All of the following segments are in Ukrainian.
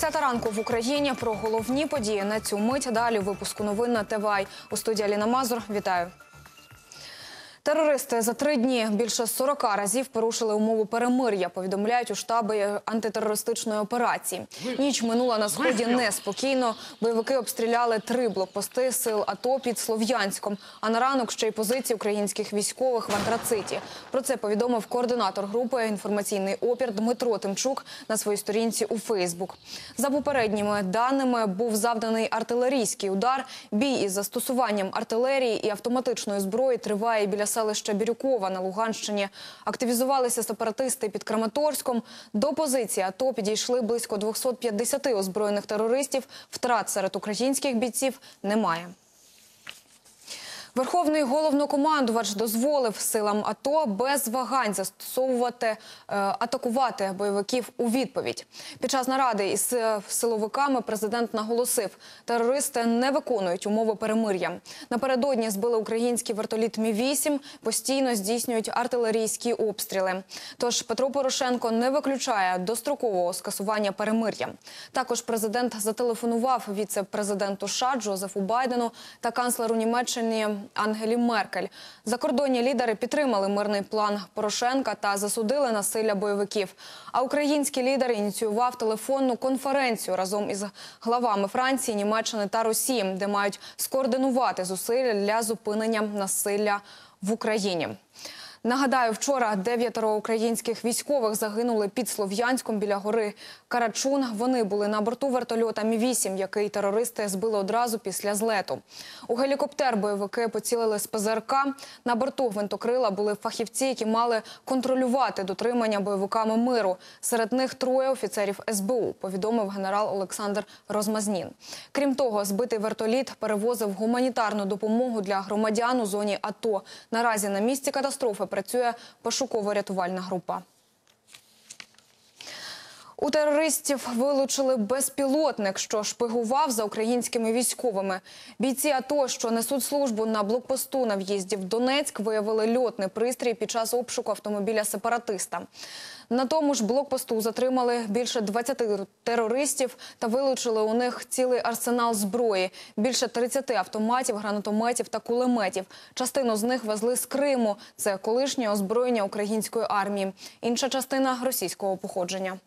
Десята ранку в Україні про головні події на цю мить. Далі випуску новин на ТВАЙ. У студії Аліна Мазур. Вітаю. Терористи за три дні більше 40 разів порушили умову перемир'я. Повідомляють у штабі антитерористичної операції. Ніч минула на сході неспокійно. Бойовики обстріляли три блокпости сил АТО під Слов'янськом. А на ранок ще й позиції українських військових в Антрациті. Про це повідомив координатор групи інформаційний опір Дмитро Тимчук на своїй сторінці у Фейсбук. За попередніми даними був завданий артилерійський удар. Бій із застосуванням артилерії і автоматичної зброї триває біля селища Бірюкова на Луганщині. Активізувалися сепаратисти під Краматорськом. До позиції АТО підійшли близько 250 озброєних терористів. Втрат серед українських бійців немає. Верховний головнокомандувач дозволив силам АТО без вагань застосовувати е, атакувати бойовиків у відповідь. Під час наради із е, силовиками президент наголосив, терористи не виконують умови перемир'я. Напередодні збили український вертоліт Мі 8 постійно здійснюють артилерійські обстріли. Тож Петро Порошенко не виключає дострокового скасування перемир'я. Також президент зателефонував віце-президенту США Джозефу Байдену та канцлеру Німеччини Ангелі Меркель. Закордонні лідери підтримали мирний план Порошенка та засудили насилля бойовиків. А український лідер ініціював телефонну конференцію разом із главами Франції, Німеччини та Росії, де мають скоординувати зусилля для зупинення насилля в Україні. Нагадаю, вчора дев'ятеро українських військових загинули під Слов'янськом біля гори Карачун. Вони були на борту вертольота Мі-8, який терористи збили одразу після злету. У гелікоптер бойовики поцілили з ПЗРК. На борту гвинтокрила були фахівці, які мали контролювати дотримання бойовиками миру. Серед них троє офіцерів СБУ, повідомив генерал Олександр Розмазнін. Крім того, збитий вертоліт перевозив гуманітарну допомогу для громадян у зоні АТО. Наразі на місці катастрофи працює пошуково-рятувальна група. У терористів вилучили безпілотник, що шпигував за українськими військовими. Бійці АТО, що несуть службу на блокпосту на в'їзді в Донецьк, виявили льотний пристрій під час обшуку автомобіля сепаратиста. На тому ж блокпосту затримали більше 20 терористів та вилучили у них цілий арсенал зброї, більше 30 автоматів, гранатометів та кулеметів. Частину з них везли з Криму. Це колишнє озброєння української армії. Інша частина російського походження.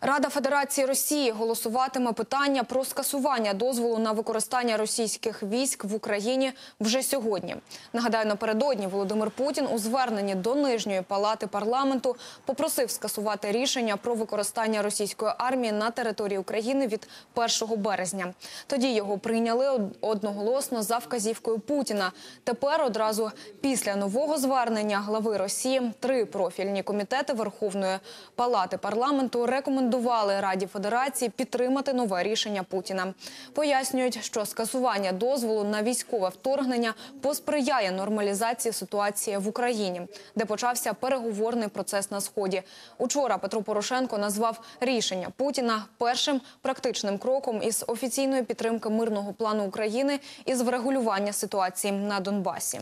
Рада Федерації Росії голосуватиме питання про скасування дозволу на використання російських військ в Україні вже сьогодні. Нагадаю, напередодні Володимир Путін у зверненні до нижньої палати парламенту попросив скасувати рішення про використання російської армії на території України від 1 березня. Тоді його прийняли одноголосно за вказівкою Путіна. Тепер одразу після нового звернення глави Росії три профільні комітети Верховної палати парламенту рекомендують рекомендували Раді Федерації підтримати нове рішення Путіна. Пояснюють, що скасування дозволу на військове вторгнення посприяє нормалізації ситуації в Україні, де почався переговорний процес на сході. Учора Петро Порошенко назвав рішення Путіна першим практичним кроком із офіційної підтримки мирного плану України із врегулювання ситуації на Донбасі.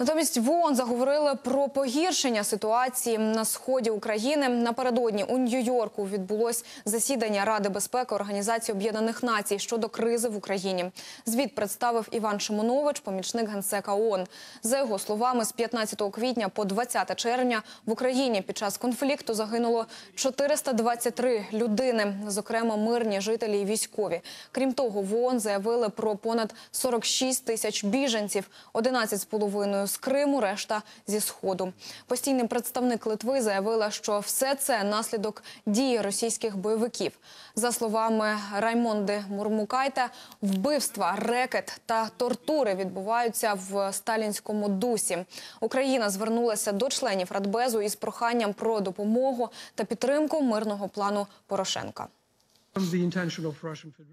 Натомість в заговорили про погіршення ситуації на сході України. Напередодні у Нью-Йорку відбулось засідання Ради безпеки Організації Об'єднаних Націй щодо кризи в Україні. Звіт представив Іван Шимонович, помічник генсека ООН. За його словами, з 15 квітня по 20 червня в Україні під час конфлікту загинуло 423 людини, зокрема мирні жителі і військові. Крім того, в ООН заявили про понад 46 тисяч біженців, 11,5 з Криму, решта зі сходу. Постійний представник Литви заявила, що все це наслідок дії російських бойовиків. За словами Раймонди Мурмукайте, вбивства, рекет та тортури відбуваються в сталінському дусі. Україна звернулася до членів Радбезу із проханням про допомогу та підтримку мирного плану Порошенка.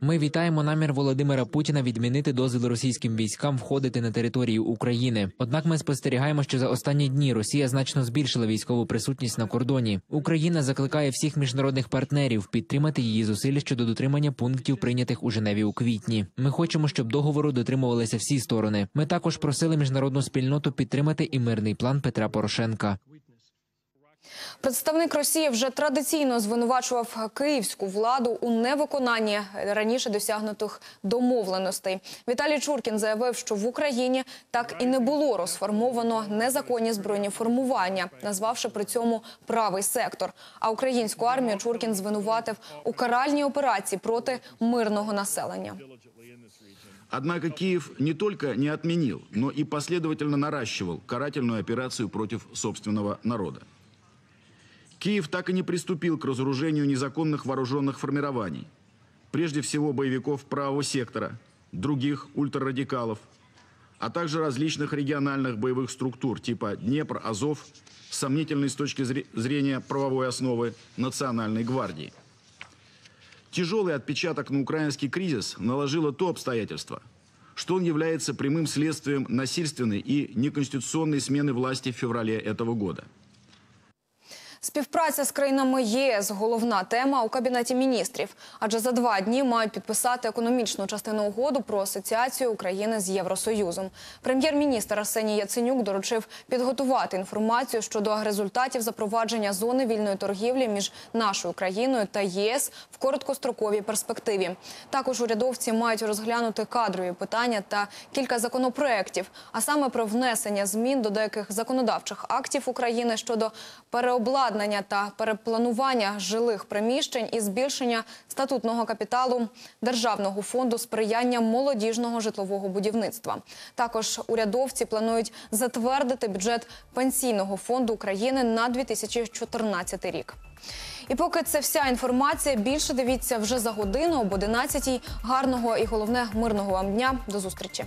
Ми вітаємо намір Володимира Путіна відмінити дозвіл російським військам входити на територію України. Однак ми спостерігаємо, що за останні дні Росія значно збільшила військову присутність на кордоні. Україна закликає всіх міжнародних партнерів підтримати її зусилля щодо дотримання пунктів, прийнятих у Женеві у квітні. Ми хочемо, щоб договору дотримувалися всі сторони. Ми також просили міжнародну спільноту підтримати і мирний план Петра Порошенка. Представник Росії вже традиційно звинувачував київську владу у невиконанні раніше досягнутих домовленостей. Віталій Чуркін заявив, що в Україні так і не було розформовано незаконні збройні формування, назвавши при цьому правий сектор. А українську армію Чуркін звинуватив у каральній операції проти мирного населення. Однако Киев не только не отменил, но и последовательно наращивал карательную операцию против собственного народа. Киев так и не приступил к разоружению незаконных вооруженных формирований, прежде всего боевиков правого сектора, других ультрарадикалов, а также различных региональных боевых структур типа Днепр, Азов, сомнительной с точки зре- зрения правовой основы Национальной гвардии. Тяжелый отпечаток на украинский кризис наложило то обстоятельство, что он является прямым следствием насильственной и неконституционной смены власти в феврале этого года. Співпраця з країнами ЄС головна тема у кабінеті міністрів. Адже за два дні мають підписати економічну частину угоду про асоціацію України з Євросоюзом. Прем'єр-міністр Арсеній Яценюк доручив підготувати інформацію щодо результатів запровадження зони вільної торгівлі між нашою країною та ЄС в короткостроковій перспективі. Також урядовці мають розглянути кадрові питання та кілька законопроєктів, а саме про внесення змін до деяких законодавчих актів України щодо переобладнання та перепланування жилих приміщень і збільшення статутного капіталу Державного фонду сприяння молодіжного житлового будівництва. Також урядовці планують затвердити бюджет пенсійного фонду України на 2014 рік. І поки це вся інформація, більше дивіться вже за годину об 11 Гарного і головне мирного вам дня. До зустрічі.